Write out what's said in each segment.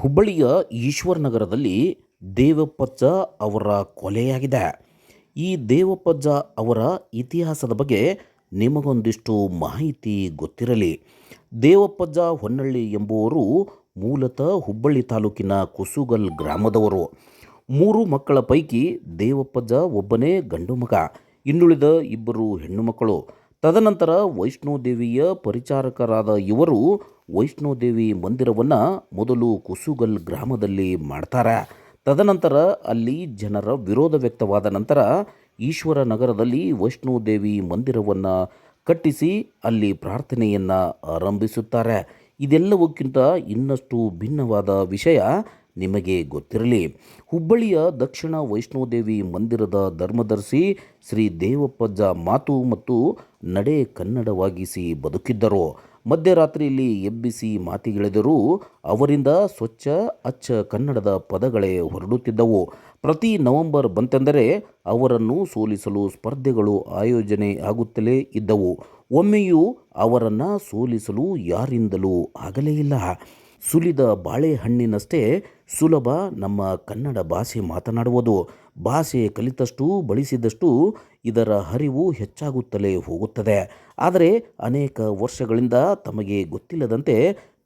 ಹುಬ್ಬಳ್ಳಿಯ ಈಶ್ವರನಗರದಲ್ಲಿ ದೇವಪ್ಪಜ್ಜ ಅವರ ಕೊಲೆಯಾಗಿದೆ. ಈ ದೇವಪ್ಪಜ್ಜ ಅವರ ಇತಿಹಾಸದ ಬಗ್ಗೆ ನಿಮಗೊಂದಿಷ್ಟು ಮಾಹಿತಿ ಗೊತ್ತಿರಲಿ. ದೇವಪ್ಪಜ್ಜ ಹೊನ್ನಳ್ಳಿ ಎಂಬುವರು ಮೂಲತಃ ಹುಬ್ಬಳ್ಳಿ ತಾಲೂಕಿನ ಕುಸುಗಲ್ ಗ್ರಾಮದವರು. ಮೂರು ಮಕ್ಕಳ ಪೈಕಿ ದೇವಪ್ಪಜ್ಜ ಒಬ್ಬನೇ ಗಂಡು ಮಗ. ಇನ್ನುಳಿದ ಇಬ್ಬರು ಹೆಣ್ಣು ಮಕ್ಕಳು. ತದನಂತರ ವೈಷ್ಣೋದೇವಿಯ ಪರಿಚಾರಕರಾದ ಇವರು ವೈಷ್ಣೋದೇವಿ ಮಂದಿರವನ್ನು ಮೊದಲು ಕುಸುಗಲ್ ಗ್ರಾಮದಲ್ಲಿ ಮಾಡ್ತಾರೆ. ತದನಂತರ ಅಲ್ಲಿ ಜನರ ವಿರೋಧ ವ್ಯಕ್ತವಾದ ನಂತರ ಈಶ್ವರ ನಗರದಲ್ಲಿ ವೈಷ್ಣೋದೇವಿ ಮಂದಿರವನ್ನು ಕಟ್ಟಿಸಿ ಅಲ್ಲಿ ಪ್ರಾರ್ಥನೆಯನ್ನು ಆರಂಭಿಸುತ್ತಾರೆ. ಇದೆಲ್ಲವಕ್ಕಿಂತ ಇನ್ನಷ್ಟು ಭಿನ್ನವಾದ ವಿಷಯ ನಿಮಗೆ ಗೊತ್ತಿರಲಿ, ಹುಬ್ಬಳ್ಳಿಯ ದಕ್ಷಿಣ ವೈಷ್ಣೋದೇವಿ ಮಂದಿರದ ಧರ್ಮದರ್ಶಿ ಶ್ರೀ ದೇವಪ್ಪಜ್ಜ ಮಾತು ಮತ್ತು ನಡೆ ಕನ್ನಡವಾಗಿಸಿ ಬದುಕಿದ್ದರು. ಮಧ್ಯರಾತ್ರಿಯಲ್ಲಿ ಎಬ್ಬಿಸಿ ಮಾತಿಗಿಳಿದರೂ ಅವರಿಂದ ಸ್ವಚ್ಛ, ಅಚ್ಚ ಕನ್ನಡದ ಪದಗಳೇ ಹೊರಡುತ್ತಿದ್ದವು. ಪ್ರತಿ ನವೆಂಬರ್ ಬಂತೆಂದರೆ ಅವರನ್ನು ಸೋಲಿಸಲು ಸ್ಪರ್ಧೆಗಳು ಆಯೋಜನೆ ಆಗುತ್ತಲೇ ಇದ್ದವು. ಒಮ್ಮೆಯೂ ಅವರನ್ನು ಸೋಲಿಸಲು ಯಾರಿಂದಲೂ ಆಗಲೇ ಇಲ್ಲ. ಸುಲಿದ ಬಾಳೆಹಣ್ಣಿನಷ್ಟೇ ಸುಲಭ ನಮ್ಮ ಕನ್ನಡ ಭಾಷೆ ಮಾತನಾಡುವುದು. ಭಾಷೆ ಕಲಿತಷ್ಟು ಬಳಸಿದಷ್ಟು ಇದರ ಹರಿವು ಹೆಚ್ಚಾಗುತ್ತಲೇ ಹೋಗುತ್ತದೆ. ಆದರೆ ಅನೇಕ ವರ್ಷಗಳಿಂದ ತಮಗೆ ಗೊತ್ತಿಲ್ಲದಂತೆ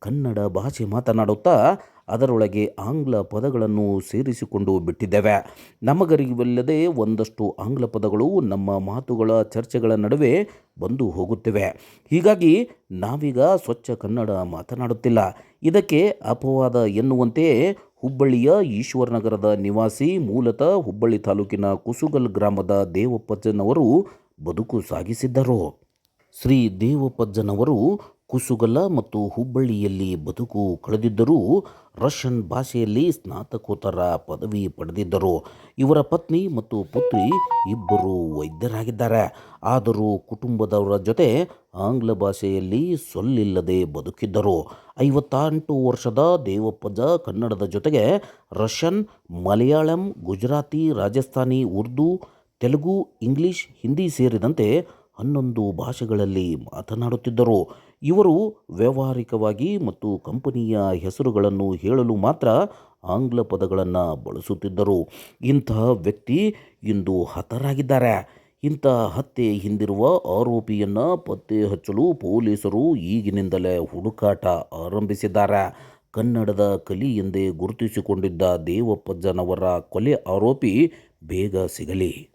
ಕನ್ನಡ ಭಾಷೆ ಮಾತನಾಡುತ್ತಾ ಅದರೊಳಗೆ ಆಂಗ್ಲ ಪದಗಳನ್ನು ಸೇರಿಸಿಕೊಂಡು ಬಿಟ್ಟಿದ್ದೇವೆ. ನಮಗರಿವಲ್ಲದೆ ಒಂದಷ್ಟು ಆಂಗ್ಲ ಪದಗಳು ನಮ್ಮ ಮಾತುಗಳ ಚರ್ಚೆಗಳ ನಡುವೆ ಬಂದು ಹೋಗುತ್ತಿವೆ. ಹೀಗಾಗಿ ನಾವೀಗ ಸ್ವಚ್ಛ ಕನ್ನಡ ಮಾತನಾಡುತ್ತಿಲ್ಲ. ಇದಕ್ಕೆ ಅಪವಾದ ಎನ್ನುವಂತೆಯೇ ಹುಬ್ಬಳ್ಳಿಯ ಈಶ್ವರನಗರದ ನಿವಾಸಿ ಮೂಲತಃ ಹುಬ್ಬಳ್ಳಿ ತಾಲೂಕಿನ ಕುಸುಗಲ್ ಗ್ರಾಮದ ದೇವಪ್ಪಜ್ಜನವರು ಬದುಕು ಸಾಗಿಸಿದ್ದರು. ಶ್ರೀ ದೇವಪ್ಪಜ್ಜನವರು ಕುಸುಗಲ ಮತ್ತು ಹುಬ್ಬಳ್ಳಿಯಲ್ಲಿ ಬದುಕು ಕಳೆದಿದ್ದರೂ ರಷ್ಯನ್ ಭಾಷೆಯಲ್ಲಿ ಸ್ನಾತಕೋತ್ತರ ಪದವಿ ಪಡೆದಿದ್ದರು. ಇವರ ಪತ್ನಿ ಮತ್ತು ಪುತ್ರಿ ಇಬ್ಬರು ವೈದ್ಯರಾಗಿದ್ದಾರೆ. ಆದರೂ ಕುಟುಂಬದವರ ಜೊತೆ ಆಂಗ್ಲ ಭಾಷೆಯಲ್ಲಿ ಸೊಲ್ಲಿಲ್ಲದೆ ಬದುಕಿದ್ದರು. ಐವತ್ತೆಂಟು ವರ್ಷದ ದೇವಪ್ಪಜ ಕನ್ನಡದ ಜೊತೆಗೆ ರಷ್ಯನ್, ಮಲಯಾಳಂ, ಗುಜರಾತಿ, ರಾಜಸ್ಥಾನಿ, ಉರ್ದು, ತೆಲುಗು, ಇಂಗ್ಲಿಷ್, ಹಿಂದಿ ಸೇರಿದಂತೆ ಹನ್ನೊಂದು ಭಾಷೆಗಳಲ್ಲಿ ಮಾತನಾಡುತ್ತಿದ್ದರು. ಇವರು ವ್ಯಾವಹಾರಿಕವಾಗಿ ಮತ್ತು ಕಂಪನಿಯ ಹೆಸರುಗಳನ್ನು ಹೇಳಲು ಮಾತ್ರ ಆಂಗ್ಲ ಪದಗಳನ್ನು ಬಳಸುತ್ತಿದ್ದರು. ಇಂತಹ ವ್ಯಕ್ತಿ ಇಂದು ಹತರಾಗಿದ್ದಾರೆ. ಇಂಥ ಹತ್ಯೆ ಹಿಂದಿರುವ ಆರೋಪಿಯನ್ನು ಪತ್ತೆ ಹಚ್ಚಲು ಪೊಲೀಸರು ಈಗಿನಿಂದಲೇ ಹುಡುಕಾಟ ಆರಂಭಿಸಿದ್ದಾರೆ. ಕನ್ನಡದ ಕಲಿ ಎಂದೇ ಗುರುತಿಸಿಕೊಂಡಿದ್ದ ದೇವಪ್ಪಜ್ಜನವರ ಕೊಲೆ ಆರೋಪಿ ಬೇಗ ಸಿಗಲಿ.